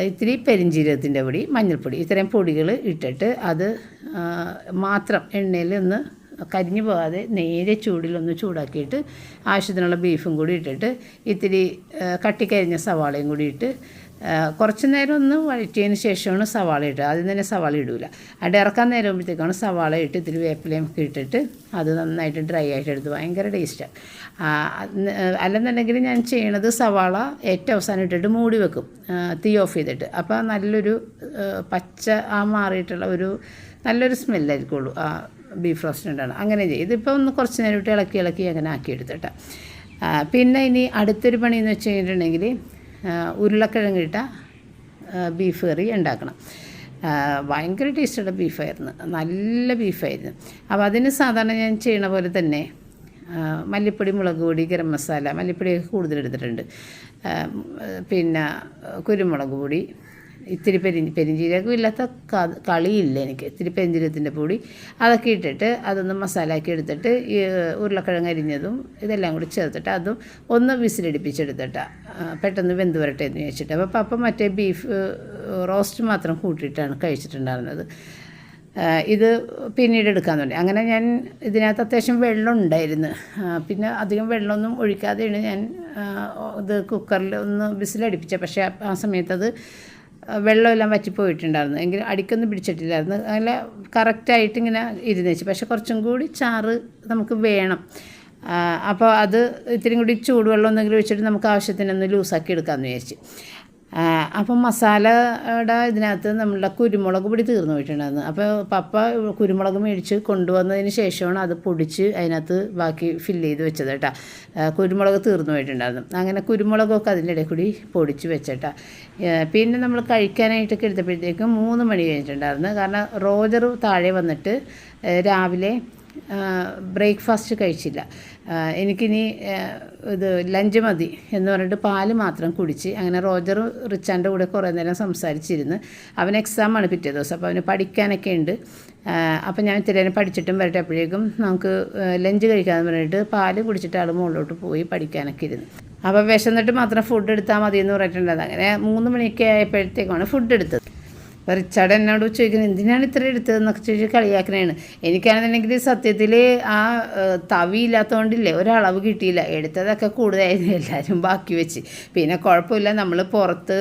ഇത്തിരി പെരിഞ്ജീരകത്തിന്റെ പൊടി മഞ്ഞൾപ്പൊടി ഇത്രയും പൊടികൾ ഇട്ടിട്ട് അത് മാത്രം എണ്ണയിൽ ഒന്ന് കരിഞ്ഞു പോകാതെ നേരെ ചൂടിലൊന്ന് ചൂടാക്കിയിട്ട് ആവശ്യത്തിനുള്ള ബീഫും കൂടി ഇട്ടിട്ട് ഇത്തിരി കട്ടിക്കരിഞ്ഞ സവാളയും കൂടി ഇട്ട് കുറച്ച് നേരം ഒന്ന് വഴറ്റിയതിന് ശേഷമാണ് സവാള ഇടുക. ആദ്യം തന്നെ സവാള ഇടൂല. അത് ഇറക്കാൻ നേരമ്പോഴത്തേക്കാണ് സവാള ഇട്ട് ഇത്തിരി വേപ്പിലയും ഒക്കെ ഇട്ടിട്ട് അത് നന്നായിട്ട് ഡ്രൈ ആയിട്ട് എടുത്ത് ഭയങ്കര ടേസ്റ്റാണ് അല്ലെന്നുണ്ടെങ്കിൽ ഞാൻ ചെയ്യണത് സവാള ഏറ്റവും അവസാനം ഇട്ടിട്ട് മൂടി വെക്കും. തീ ഓഫ് ചെയ്തിട്ട്. അപ്പോൾ നല്ലൊരു പച്ച ആ മാറിയിട്ടുള്ള ഒരു നല്ലൊരു സ്മെല്ലായിരിക്കുള്ളൂ ആ ബീഫ് റോസ്റ്റ് ഉണ്ടാണ് അങ്ങനെ ചെയ്യും. ഇതിപ്പോൾ ഒന്ന് കുറച്ച് നേരം ഇട്ട് ഇളക്കി ഇളക്കി അങ്ങനെ ആക്കി എടുത്തിട്ടാണ് പിന്നെ ഇനി അടുത്തൊരു പണി എന്ന് വെച്ച് കഴിഞ്ഞിട്ടുണ്ടെങ്കിൽ ഉരുളക്കിഴങ്ങിട്ട ബീഫ് കറി ഉണ്ടാക്കണം. ഭയങ്കര ടേസ്റ്റുള്ള ബീഫായിരുന്നു നല്ല ബീഫായിരുന്നു അപ്പോൾ അതിന് സാധാരണ ഞാൻ ചെയ്യണ പോലെ തന്നെ മല്ലിപ്പൊടി മുളക് പൊടി ഗരം മസാല മല്ലിപ്പൊടിയൊക്കെ കൂടുതൽ എടുത്തിട്ടുണ്ട്. പിന്നെ കുരുമുളക് പൊടി ഇത്തിരി പെരി പെരിഞ്ചീരകം ഇല്ലാത്ത കളിയില്ല എനിക്ക്. ഇത്തിരി പെരിഞ്ചീരകത്തിന്റെ പൊടി. അതൊക്കെ ഇട്ടിട്ട് അതൊന്ന് മസാലയാക്കി എടുത്തിട്ട് ഈ ഉരുളക്കിഴങ്ങ് അരിഞ്ഞതും ഇതെല്ലാം കൂടി ചേർത്തിട്ട് അതും ഒന്ന് വിസിലടിപ്പിച്ചെടുത്തിട്ട്. പെട്ടെന്ന് വെന്ത് വരട്ടെ എന്ന് വെച്ചിട്ട് അപ്പോൾ പപ്പ മറ്റേ ബീഫ് റോസ്റ്റ് മാത്രം കൂട്ടിയിട്ടാണ് കഴിച്ചിട്ടുണ്ടായിരുന്നത്. ഇത് പിന്നീട് എടുക്കാൻ തുടങ്ങി അങ്ങനെ ഞാൻ ഇതിനകത്ത് അത്യാവശ്യം വെള്ളം ഉണ്ടായിരുന്നു. പിന്നെ അധികം വെള്ളമൊന്നും ഒഴിക്കാതെയാണ് ഞാൻ ഇത് കുക്കറിൽ ഒന്ന് ബിസിലടിപ്പിച്ചത് പക്ഷേ ആ- സമയത്തത് വെള്ളമെല്ലാം വറ്റിപ്പോയിട്ടുണ്ടായിരുന്നു എങ്കിൽ അടിക്കൊന്നും പിടിച്ചിട്ടില്ലായിരുന്നു. നല്ല കറക്റ്റായിട്ട് ഇങ്ങനെ ഇരുന്നു വെച്ചു. പക്ഷേ കുറച്ചും കൂടി ചാറ് നമുക്ക് വേണം. അപ്പോൾ അത് ഇത്തിരി കൂടി ചൂടുവെള്ളം എന്തെങ്കിലും ഒഴിച്ചിട്ട് നമുക്ക് ആവശ്യത്തിനൊന്ന് ലൂസാക്കി എടുക്കാമെന്ന് വിചാരിച്ചു. അപ്പം മസാലയുടെ ഇതിനകത്ത് നമ്മളുടെ കുരുമുളക് പൊടി തീർന്നു പോയിട്ടുണ്ടായിരുന്നു. അപ്പോൾ പപ്പ കുരുമുളക് മേടിച്ച് കൊണ്ടുവന്നതിന് ശേഷമാണ് അത് പൊടിച്ച് അതിനകത്ത് ബാക്കി ഫില്ല് ചെയ്ത് വെച്ചത് കേട്ടോ. കുരുമുളക് തീർന്നു പോയിട്ടുണ്ടായിരുന്നു. അങ്ങനെ കുരുമുളകൊക്കെ അതിന്റെ ഇടയിൽ കൂടി പൊടിച്ച് വെച്ചേട്ടാ. പിന്നെ നമ്മൾ കഴിക്കാനായിട്ടൊക്കെ എടുത്തപ്പോഴത്തേക്കും മൂന്ന് മണി കഴിഞ്ഞിട്ടുണ്ടായിരുന്നു. കാരണം റോജർ താഴെ വന്നിട്ട് രാവിലെ ബ്രേക്ക്ഫാസ്റ്റ് കഴിച്ചില്ല. എനിക്കിനി ഇത് ലഞ്ച് മതി എന്ന് പറഞ്ഞിട്ട് പാൽ മാത്രം കുടിച്ച് അങ്ങനെ റോജർ റിച്ചാന്റെ കൂടെ കുറേ നേരം സംസാരിച്ചിരുന്ന്. അവൻ എക്സാമാണ് പിറ്റേ ദിവസം അപ്പോൾ അവന് പഠിക്കാനൊക്കെ ഉണ്ട്. അപ്പം അപ്പോൾ ഞാൻ ഇത്തിരി നേരം പഠിച്ചിട്ടും വരട്ടെ അപ്പോഴേക്കും നമുക്ക് ലഞ്ച് കഴിക്കാമെന്ന് പറഞ്ഞിട്ട് പാൽ കുടിച്ചിട്ട് ആൾ മുകളിലോട്ട് പോയി പഠിക്കാനൊക്കെ ഇരുന്നു. അപ്പോൾ വിശന്നിട്ട് മാത്രം ഫുഡ് എടുത്താൽ മതി എന്ന് പറഞ്ഞിട്ടുണ്ടായിരുന്നു. അങ്ങനെ മൂന്ന് മണിയൊക്കെ ആയപ്പോഴത്തേക്കാണ് ഫുഡ് എടുത്തത്. റിച്ചാർഡ് എന്നോട് ചോദിക്കുന്നത് എന്തിനാണ് ഇത്ര എടുത്തതെന്നൊക്കെ ചോദിച്ച് കളിയാക്കണേണ്. എനിക്കാണെന്നുണ്ടെങ്കിൽ സത്യത്തിൽ ആ തവി ഇല്ലാത്തതുകൊണ്ടില്ലേ ഒരളവ് കിട്ടിയില്ല. എടുത്തതൊക്കെ കൂടുതലായിരുന്നു എല്ലാവരും ബാക്കി വെച്ച്. പിന്നെ കുഴപ്പമില്ല നമ്മൾ പുറത്ത്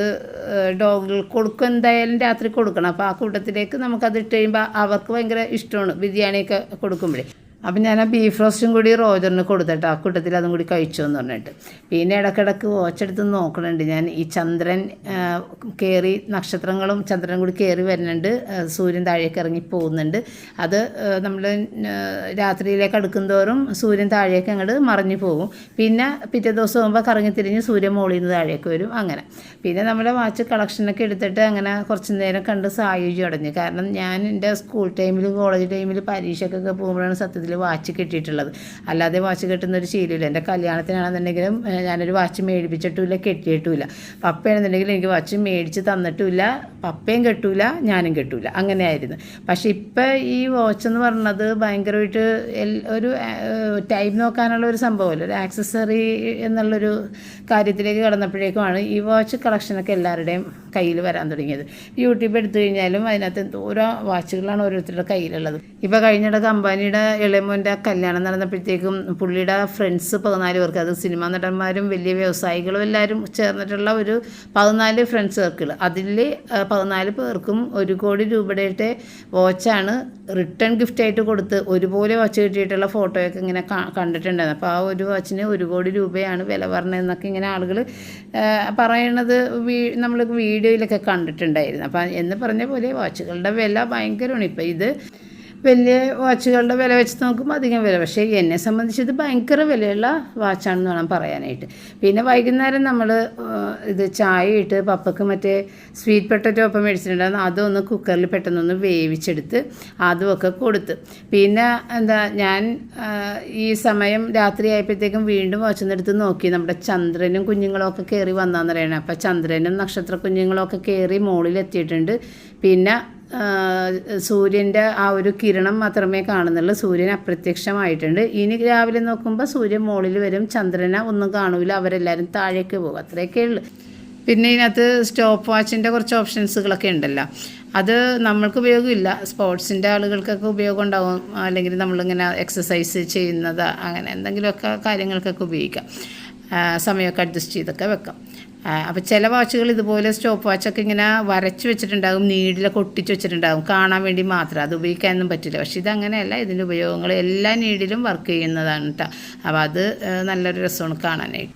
ഡോഗ് കൊടുക്കും എന്തായാലും രാത്രി കൊടുക്കണം. അപ്പോൾ ആ കൂട്ടത്തിലേക്ക് നമുക്കത് ഇട്ട് കഴിയുമ്പോൾ അവർക്ക് ഭയങ്കര ഇഷ്ടമാണ് ബിരിയാണിയൊക്കെ കൊടുക്കുമ്പോഴേ. അപ്പം ഞാൻ ആ ബീഫ് റോസ്റ്റും കൂടി റോജറിന് കൊടുത്തിട്ട് ആ കൂട്ടത്തിൽ അതും കൂടി കഴിച്ചു എന്ന് പറഞ്ഞിട്ട്. പിന്നെ ഇടക്കിടക്ക് വാച്ചെടുത്ത് നോക്കണുണ്ട്. ഞാൻ ഈ ചന്ദ്രൻ കയറി നക്ഷത്രങ്ങളും ചന്ദ്രനും കൂടി കയറി വരുന്നുണ്ട്. സൂര്യൻ താഴേക്ക് ഇറങ്ങി പോകുന്നുണ്ട്. അത് നമ്മൾ രാത്രിയിലേക്ക് അടുക്കുന്തോറും സൂര്യൻ താഴേക്ക് അങ്ങോട്ട് മറിഞ്ഞു പോകും. പിന്നെ പിറ്റേ ദിവസം ആകുമ്പോൾ കറങ്ങി തിരിഞ്ഞ് സൂര്യൻ മുകളിൽ നിന്ന് താഴേക്ക് വരും. അങ്ങനെ. പിന്നെ നമ്മുടെ വാച്ച് കളക്ഷനൊക്കെ എടുത്തിട്ട് അങ്ങനെ കുറച്ച് നേരം കണ്ട് സായുജ്യം അടഞ്ഞു. കാരണം ഞാൻ എന്റെ സ്കൂൾ ടൈമിൽ കോളേജ് ടൈമിൽ പരീക്ഷയ്ക്കൊക്കെ പോകുമ്പോഴാണ് സത്യത്തിൽ വാച്ച് കെട്ടിയിട്ടുള്ളത്. അല്ലാതെ വാച്ച് കെട്ടുന്ന ഒരു ശീലമില്ല. എന്റെ കല്യാണത്തിനാണെന്നുണ്ടെങ്കിലും ഞാനൊരു വാച്ച് മേടിപ്പിച്ചിട്ടുമില്ല കെട്ടിയിട്ടുമില്ല. പപ്പയാണെന്നുണ്ടെങ്കിൽ എനിക്ക് വാച്ച് മേടിച്ച് തന്നിട്ടുമില്ല. പപ്പയും കെട്ടൂല ഞാനും കെട്ടൂല. അങ്ങനെയായിരുന്നു. പക്ഷേ ഇപ്പം ഈ വാച്ച് എന്ന് പറഞ്ഞത് ഭയങ്കരമായിട്ട് ഒരു ടൈം നോക്കാനുള്ള ഒരു സംഭവമല്ല. ഒരു ആക്സസറി എന്നുള്ളൊരു കാര്യത്തിലേക്ക് കടന്നപ്പോഴേക്കുമാണ് ഈ വാച്ച് കളക്ഷനൊക്കെ എല്ലാവരുടെയും കയ്യിൽ വരാൻ തുടങ്ങിയത്. യൂട്യൂബ് എടുത്തു കഴിഞ്ഞാലും അതിനകത്ത് എന്തോരോ വാച്ചുകളാണ് ഓരോരുത്തരുടെ കയ്യിലുള്ളത്. ഇപ്പോൾ കഴിഞ്ഞിടക്ക് അംബാനിയുടെ ഇളയമോന്റെ കല്യാണം നടന്നപ്പോഴത്തേക്കും പുള്ളിയുടെ ഫ്രണ്ട്സ് പതിനാല് പേർക്ക് അത് സിനിമാ നടന്മാരും വലിയ വ്യവസായികളും എല്ലാവരും ചേർന്നിട്ടുള്ള ഒരു പതിനാല് ഫ്രണ്ട്സ് സർക്കിൾ അതിൽ പതിനാല് പേർക്കും ഒരു കോടി രൂപയുടെ വാച്ചാണ് റിട്ടേൺ ഗിഫ്റ്റായിട്ട് കൊടുത്ത് ഒരുപോലെ വാച്ച് കിട്ടിയിട്ടുള്ള ഫോട്ടോയൊക്കെ ഇങ്ങനെ കണ്ടിട്ടുണ്ടായിരുന്നു. അപ്പോൾ ആ ഒരു വാച്ചിന് ഒരു കോടി രൂപയാണ് വില പറഞ്ഞതെന്നൊക്കെ ഇങ്ങനെ ആളുകൾ പറയണത് നമ്മൾ വീഡിയോയിലൊക്കെ കണ്ടിട്ടുണ്ടായിരുന്നു. അപ്പം എന്ന് പറഞ്ഞ പോലെ വാച്ചുകളുടെ വില ഭയങ്കരമാണ്. ഇപ്പം ഇത് വലിയ വാച്ചുകളുടെ വില വെച്ച് നോക്കുമ്പോൾ അധികം വില. പക്ഷേ എന്നെ സംബന്ധിച്ച് ഇത് ഭയങ്കര വിലയുള്ള വാച്ചാണെന്ന് വേണം പറയാനായിട്ട്. പിന്നെ വൈകുന്നേരം നമ്മൾ ഇത് ചായ ഇട്ട് പപ്പക്ക് മറ്റേ സ്വീറ്റ് പൊട്ടറ്റോ ഒപ്പം മേടിച്ചിട്ടുണ്ടായിരുന്നു. അതൊന്ന് കുക്കറിൽ പെട്ടെന്നൊന്ന് വേവിച്ചെടുത്ത് അതുമൊക്കെ കൊടുത്ത്. പിന്നെ എന്താ ഞാൻ ഈ സമയം രാത്രി ആയപ്പോഴത്തേക്കും വീണ്ടും വാച്ചെന്നെടുത്ത് നോക്കി. നമ്മുടെ ചന്ദ്രനും കുഞ്ഞുങ്ങളൊക്കെ കയറി വന്നാന്ന് പറയണേ അപ്പോൾ ചന്ദ്രനും നക്ഷത്ര കുഞ്ഞുങ്ങളൊക്കെ കയറി മുകളിലെത്തിയിട്ടുണ്ട് പിന്നെ സൂര്യന്റെ ആ ഒരു കിരണം മാത്രമേ കാണുന്നുള്ളൂ. സൂര്യൻ അപ്രത്യക്ഷമായിട്ടുണ്ട്. ഇനി രാവിലെ നോക്കുമ്പോൾ സൂര്യൻ മുകളിൽ വരും. ചന്ദ്രനെ ഒന്നും കാണൂല. അവരെല്ലാവരും താഴേക്ക് പോകും. അത്രയൊക്കെ ഉള്ളു. പിന്നെ ഇതിനകത്ത് സ്റ്റോപ്പ് വാച്ചിന്റെ കുറച്ച് ഓപ്ഷൻസുകളൊക്കെ ഉണ്ടല്ലോ. അത് നമ്മൾക്ക് ഉപയോഗമില്ല. സ്പോർട്സിന്റെ ആളുകൾക്കൊക്കെ ഉപയോഗം ഉണ്ടാവും. അല്ലെങ്കിൽ നമ്മളിങ്ങനെ എക്സസൈസ് ചെയ്യുന്നത് അങ്ങനെ എന്തെങ്കിലുമൊക്കെ കാര്യങ്ങൾക്കൊക്കെ ഉപയോഗിക്കാം. സമയമൊക്കെ അഡ്ജസ്റ്റ് ചെയ്തൊക്കെ വെക്കാം. അപ്പോൾ ചില വാച്ചുകൾ ഇതുപോലെ സ്റ്റോപ്പ് വാച്ചൊക്കെ ഇങ്ങനെ വരച്ച് വെച്ചിട്ടുണ്ടാകും നീഡിലൊക്കെ ഒട്ടിച്ച് വെച്ചിട്ടുണ്ടാകും. കാണാൻ വേണ്ടി മാത്രം. അത് ഉപയോഗിക്കാനൊന്നും പറ്റില്ല. പക്ഷേ ഇതങ്ങനെയല്ല. ഇതിന്റെ ഉപയോഗങ്ങൾ എല്ലാ നീഡിലും വർക്ക് ചെയ്യുന്നതാണ് കേട്ടോ അപ്പോൾ അത് നല്ലൊരു രസമാണ് കാണാനായിട്ട്.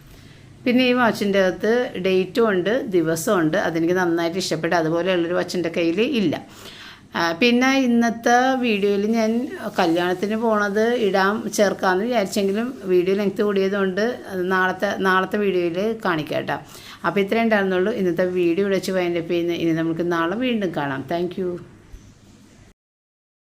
പിന്നെ ഈ വാച്ചിന്റെ അകത്ത് ഡേറ്റും ഉണ്ട് ദിവസവും ഉണ്ട്. അതെനിക്ക് നന്നായിട്ട് ഇഷ്ടപ്പെട്ടു. അതുപോലെയുള്ളൊരു വാച്ചിന്റെ കയ്യിൽ ഇല്ല. പിന്നെ ഇന്നത്തെ വീഡിയോയിൽ ഞാൻ കല്യാണത്തിന് പോണത് ഇടാം ചേർക്കാമെന്ന് വിചാരിച്ചെങ്കിലും വീഡിയോ ലെങ്ത് കൂടിയതുകൊണ്ട് നാളത്തെ നാളത്തെ വീഡിയോയിൽ കാണിക്കാം കേട്ടോ അപ്പോൾ ഇത്രയും ഉണ്ടായിരുന്നുള്ളൂ. ഇന്നത്തെ വീഡിയോ വിളിച്ച് വൈൻഡപ്പ് ചെയ്യുന്നത്. ഇനി നമുക്ക് നാളെ വീണ്ടും കാണാം. താങ്ക്